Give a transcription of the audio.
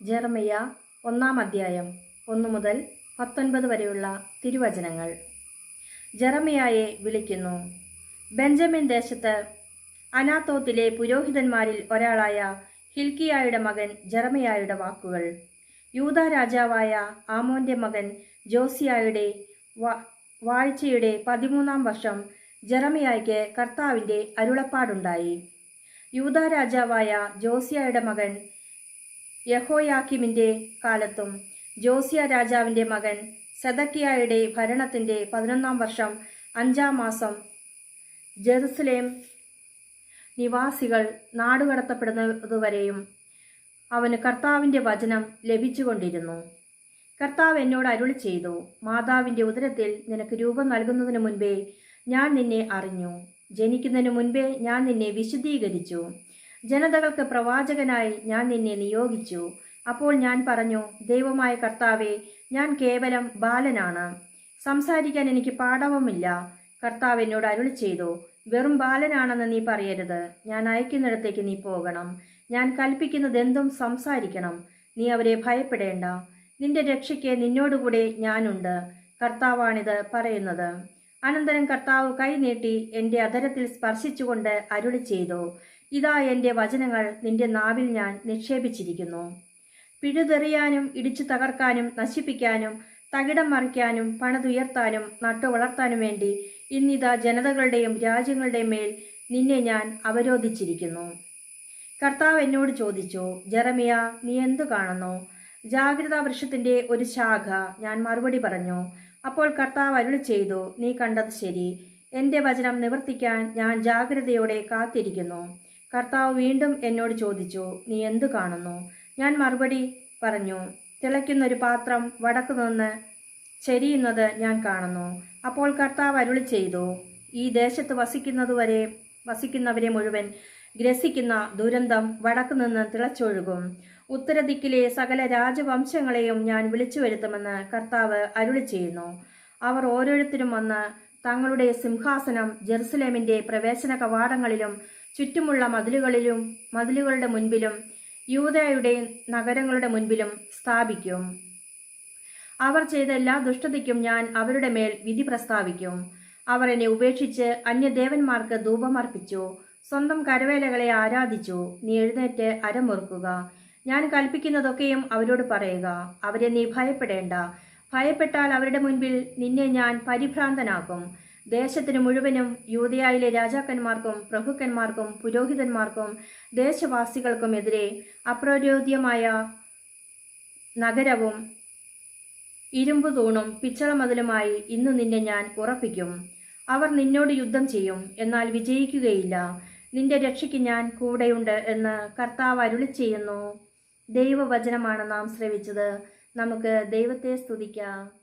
ജെറമിയ ഒന്നാം അധ്യായം ഒന്നു മുതൽ പത്തൊൻപത് വരെയുള്ള തിരുവചനങ്ങൾ. ജെറമിയായെ വിളിക്കുന്നു ബെഞ്ചമിൻ ദേശത്ത് അനാത്തോത്തിലെ പുരോഹിതന്മാരിൽ ഒരാളായ ഹിൽക്കിയായുടെ മകൻ ജെറമിയായുടെ വാക്കുകൾ. യൂത രാജാവായ ആമോന്റെ മകൻ ജോസിയായുടെ വാഴ്ചയുടെ പതിമൂന്നാം വർഷം ജെറമിയായ്ക്ക് കർത്താവിന്റെ അരുളപ്പാടുണ്ടായി. യൂത രാജാവായ ജോസിയായുടെ മകൻ യഹോയാക്കിമിന്റെ കാലത്തും ജോസിയ രാജാവിന്റെ മകൻ സെദക്കിയായുടെ ഭരണത്തിന്റെ പതിനൊന്നാം വർഷം അഞ്ചാം മാസം ജെറുസലേം നിവാസികൾ നാടുകടത്തപ്പെടുന്നതുവരെയും അവന് കർത്താവിന്റെ വചനം ലഭിച്ചുകൊണ്ടിരുന്നു. കർത്താവ് എന്നോട് അരുളി ചെയ്തു മാതാവിന്റെ ഉദരത്തിൽ നിനക്ക് രൂപം നൽകുന്നതിന് മുൻപേ ഞാൻ നിന്നെ അറിഞ്ഞു. ജനിക്കുന്നതിന് മുൻപേ ഞാൻ നിന്നെ വിശുദ്ധീകരിച്ചു. ജനതകൾക്ക് പ്രവാചകനായി ഞാൻ നിന്നെ നിയോഗിച്ചു. അപ്പോൾ ഞാൻ പറഞ്ഞു ദൈവമായ കർത്താവെ ഞാൻ കേവലം ബാലനാണ്. സംസാരിക്കാൻ എനിക്ക് പാഠവുമില്ല. കർത്താവ് എന്നോട് അരുളി ചെയ്തു വെറും ബാലനാണെന്ന് നീ പറയരുത്. ഞാൻ അയക്കുന്നിടത്തേക്ക് നീ പോകണം. ഞാൻ കൽപ്പിക്കുന്നതെന്തും സംസാരിക്കണം. നീ അവരെ ഭയപ്പെടേണ്ട. നിന്റെ രക്ഷയ്ക്ക് നിന്നോടുകൂടെ ഞാനുണ്ട്. കർത്താവാണിത് പറയുന്നത്. അനന്തരം കർത്താവ് കൈനീട്ടി എന്റെ അധരത്തിൽ സ്പർശിച്ചുകൊണ്ട് അരുളി ചെയ്തു ഇതാ എന്റെ വചനങ്ങൾ നിന്റെ നാവിൽ ഞാൻ നിക്ഷേപിച്ചിരിക്കുന്നു. പിഴുതെറിയാനും ഇടിച്ചു തകർക്കാനും നശിപ്പിക്കാനും തകിടം മറിക്കാനും പണതുയർത്താനും നട്ടുവളർത്താനും വേണ്ടി ഇന്നിതാ ജനതകളുടെയും രാജ്യങ്ങളുടെയും മേൽ നിന്നെ ഞാൻ അവരോധിച്ചിരിക്കുന്നു. കർത്താവ് എന്നോട് ചോദിച്ചു ജെറമിയ നീ എന്തു കാണുന്നു? ജാഗ്രതാ വൃക്ഷത്തിന്റെ ഒരു ശാഖ. ഞാൻ മറുപടി പറഞ്ഞു അപ്പോൾ കർത്താവ് അരുളി ചെയ്തു നീ കണ്ടത് ശരി. എന്റെ വചനം നിവർത്തിക്കാൻ ഞാൻ ജാഗ്രതയോടെ കാത്തിരിക്കുന്നു. കർത്താവ് വീണ്ടും എന്നോട് ചോദിച്ചു നീ എന്തു കാണുന്നു? ഞാൻ മറുപടി പറഞ്ഞു തിളയ്ക്കുന്നൊരു പാത്രം വടക്കു നിന്ന് ചെരിയുന്നത് ഞാൻ കാണുന്നു. അപ്പോൾ കർത്താവ് അരുളി ചെയ്തു ഈ ദേശത്ത് വസിക്കുന്നതുവരെ വസിക്കുന്നവരെ മുഴുവൻ ഗ്രസിക്കുന്ന ദുരന്തം വടക്കു നിന്ന് തിളച്ചൊഴുകും. ഉത്തരദിക്കിലെ സകല രാജവംശങ്ങളെയും ഞാൻ വിളിച്ചു വരുത്തുമെന്ന് കർത്താവ് അരുളി ചെയ്യുന്നു. അവർ ഓരോരുത്തരും വന്ന് തങ്ങളുടെ സിംഹാസനം ജെറുസലേമിന്റെ പ്രവേശന കവാടങ്ങളിലും ചുറ്റുമുള്ള മതിലുകളിലും മതിലുകളുടെ മുൻപിലും യൂതയുടെ നഗരങ്ങളുടെ മുൻപിലും സ്ഥാപിക്കും. അവർ ചെയ്ത എല്ലാ ദുഷ്ടതയ്ക്കും ഞാൻ അവരുടെ മേൽ വിധി പ്രസ്താവിക്കും. അവർ എന്നെ ഉപേക്ഷിച്ച് അന്യദേവന്മാർക്ക് ധൂപമർപ്പിച്ചു സ്വന്തം കരവേലകളെ ആരാധിച്ചു. നീ എഴുന്നേറ്റ് അരമുറുക്കുക. ഞാൻ കൽപ്പിക്കുന്നതൊക്കെയും അവരോട് പറയുക. അവരെ നീ ഭയപ്പെടേണ്ട. ഭയപ്പെട്ടാൽ അവരുടെ മുൻപിൽ നിന്നെ ഞാൻ പരിഭ്രാന്തനാക്കും. ദേശത്തിന് മുഴുവനും യൂതയായിലെ രാജാക്കന്മാർക്കും പ്രഭുക്കന്മാർക്കും പുരോഹിതന്മാർക്കും ദേശവാസികൾക്കുമെതിരെ അപ്രരോധ്യമായ നഗരവും ഇരുമ്പു തൂണും പിച്ചളമതിലുമായി ഇന്ന് നിന്നെ ഞാൻ ഉറപ്പിക്കും. അവർ നിന്നോട് യുദ്ധം ചെയ്യും എന്നാൽ വിജയിക്കുകയില്ല. നിന്റെ രക്ഷയ്ക്ക് ഞാൻ കൂടെയുണ്ട് എന്ന് കർത്താവ് അരുളി ചെയ്യുന്നു. ദൈവവചനമാണ് നാം ശ്രവിച്ചത്. നമുക്ക് ദൈവത്തെ സ്തുതിക്കാം.